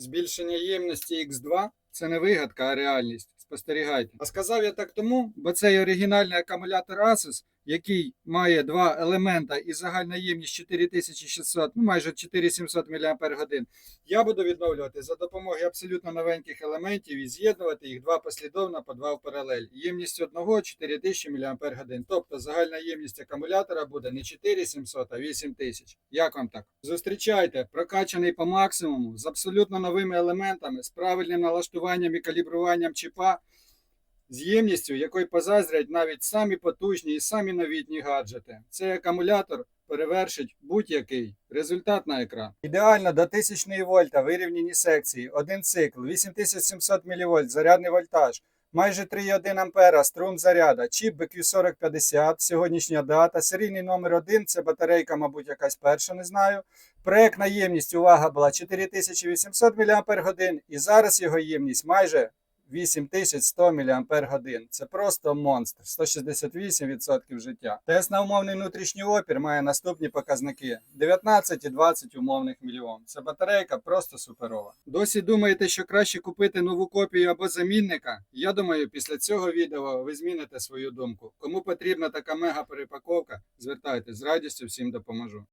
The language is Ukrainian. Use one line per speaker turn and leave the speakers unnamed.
Збільшення ємності X2 це не вигадка, а реальність. Спостерігайте. А сказав я так тому, бо цей оригінальний акумулятор Asus, який має два елемента і загальна ємність 4600, ну майже 4700 мАч, я буду відновлювати за допомогою абсолютно новеньких елементів і з'єднувати їх два послідовно по два в паралель. Ємність одного 4000 мАч. Тобто загальна ємність акумулятора буде не 4700, а 8000. Як вам так? Зустрічайте прокачаний по максимуму з абсолютно новими елементами, з правильним налаштуванням і калібруванням чіпа, з ємністю, якої позаздрять навіть самі потужні і самі новітні гаджети. Цей акумулятор перевершить будь-який результат на екран. Ідеально до 1000 вольта вирівняні секції, один цикл, 8700 мВ, зарядний вольтаж. Майже 3,1 ампера струм заряда, чіп BQ4050, сьогоднішня дата, серійний номер 1, це батарейка, мабуть, якась перша, не знаю. Проектна ємність, увага, була 4800 мАч, і зараз його ємність майже 8100 мАч. Це просто монстр. 168% життя. Тест на умовний внутрішній опір має наступні показники: 19 і 20 умовних мільйон. Це батарейка просто суперова. Досі думаєте, що краще купити нову копію або замінника? Я думаю, після цього відео ви зміните свою думку. Кому потрібна така мега перепаковка, звертайтесь з радістю всім допоможу.